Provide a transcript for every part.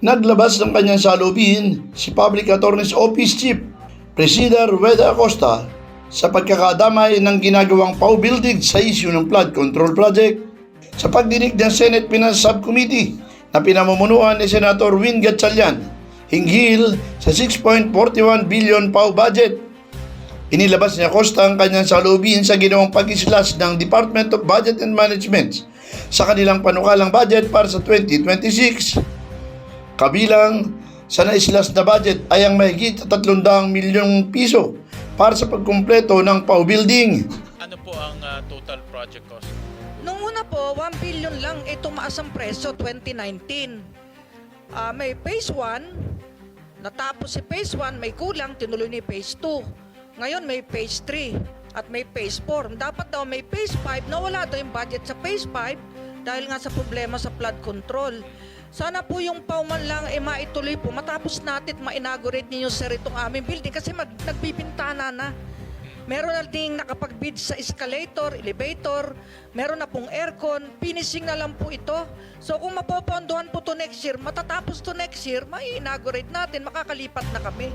Naglabas ng kanyang salubin si Public Attorney's Office Chief Presida Rueda Acosta sa pagkakadamay ng ginagawang PAW building sa issue ng flood control project. Sa pagdinig ng Senate Finance Subcommittee na pinamumunuan ni Senator Win Gatchalian hinggil sa 6.41 billion PAW budget. Inilabas ni Acosta ang kanyang salubin sa ginawang pag-islas ng Department of Budget and Management sa kanilang panukalang budget para sa 2026. Kabilang sa naislas na budget ay ang mahigit 300 milyong piso para sa pagkumpleto ng PAW building. Ano po ang ah, total project cost? Nung una po, 1 billion lang eh tumaas ang presyo 2019. Ah, may phase 1, natapos si phase 1, may kulang, tinuloy ni phase 2. Ngayon may phase 3 at may phase 4. Dapat daw may phase 5, nawala daw yung budget sa phase 5 dahil nga sa problema sa flood control. Sana po yung pauman lang eh maituloy po. Matapos natin ma-inaugurate ninyo sir itong aming building kasi mag, nagbibintana na. Meron na ding nakapag-bid sa escalator, elevator, meron na pong aircon, finishing na lang po ito. So kung mapopondohan po to next year, matatapos to next year, mai-inaugurate natin, makakalipat na kami.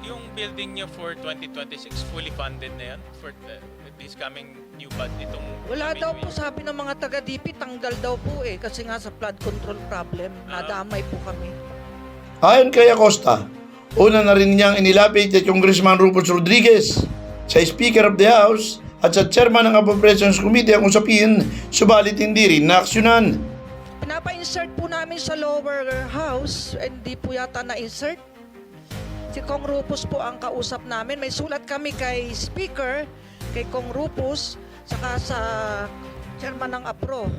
Yung building niyo for 2026 fully funded na yan for the, this coming new bud itong Wala coming daw po sabi ng mga taga-DP, tanggal daw po eh, kasi nga sa flood control problem, Ah. nadamay po kami. Ayon kay Acosta, una na rin niyang inilapit kay Congressman Rufus Rodriguez sa Speaker of the House at sa Chairman ng Appropriations Committee ang usapin, subalit hindi rin naaksyonan. Pinapa-insert po namin sa lower house, hindi po yata na-insert. Si Kong Rupus po ang kausap namin. May sulat kami kay Speaker, kay Kong Rupus, saka sa chairman ng APRO.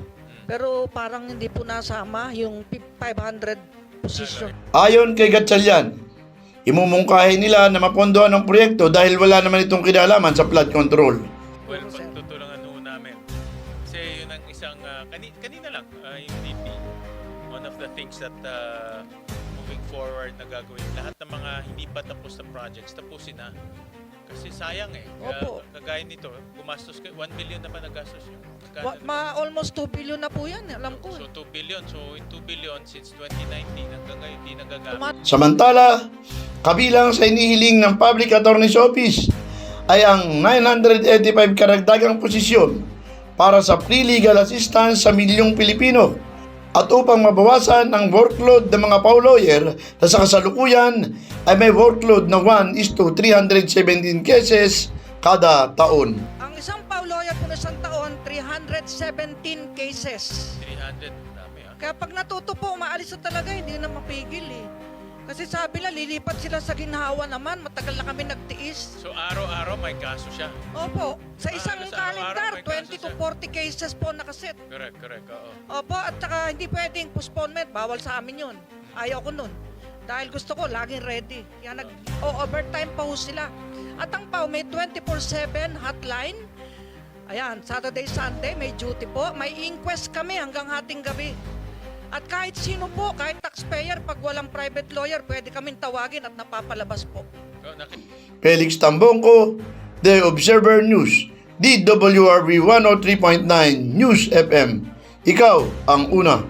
Pero parang hindi po nasama yung 500 position. Ayon kay Gatchalian, imumungkahi nila na mapondohan ang proyekto dahil wala naman itong kinalaman sa flood control. Well, pagtutulungan ho namin. Kasi yun ang isang, kani- kanina lang, ah, yung DP, one of the things that ah, moving forward na gagawin, lahat ng mga hindi pa tapos na projects, tapusin na. Kasi sayang eh. Kaya, Opo. kagaya nito, gumastos kayo, 1 billion naman nagastos yun. Magkano Wa- ma almost 2 billion na po yan, alam ko. So 2 billion. So in 2 billion since 2019 hanggang ngayon hindi nagagamit. Samantala, kabilang sa inihiling ng Public Attorney's Office ay ang 985 karagdagang posisyon para sa pre-legal assistance sa milyong Pilipino at upang mabawasan ang workload ng mga lawyer na sa kasalukuyan ay may workload na 1 is to 317 cases kada taon. Ang isang lawyer po na isang taon, 317 cases. 300, dami ah. Kaya pag natuto po, umaalis na talaga, hindi na mapigil eh. Kasi sabi nila, lilipat sila sa ginhawa naman, matagal na kami nagtiis. So araw-araw may kaso siya. Opo, sa Ah, isang sa calendar, araw-araw may 20 to kaso, sir. 40 cases po nakaset. Correct, correct. Oo. Opo, at saka hindi pwedeng postponement, bawal sa amin yun. Ayaw ko nun. Dahil gusto ko, laging ready. Kaya nag-overtime pa ho sila. At ang PAW may 24-7 hotline. Ayan, Saturday, Sunday, may duty po. May inquest kami hanggang hating gabi. At kahit sino po, kahit taxpayer, pag walang private lawyer, pwede kaming tawagin at napapalabas po. Oh, Felix Tambongko, The Observer News, DWRB 103.9 News FM. Ikaw ang una.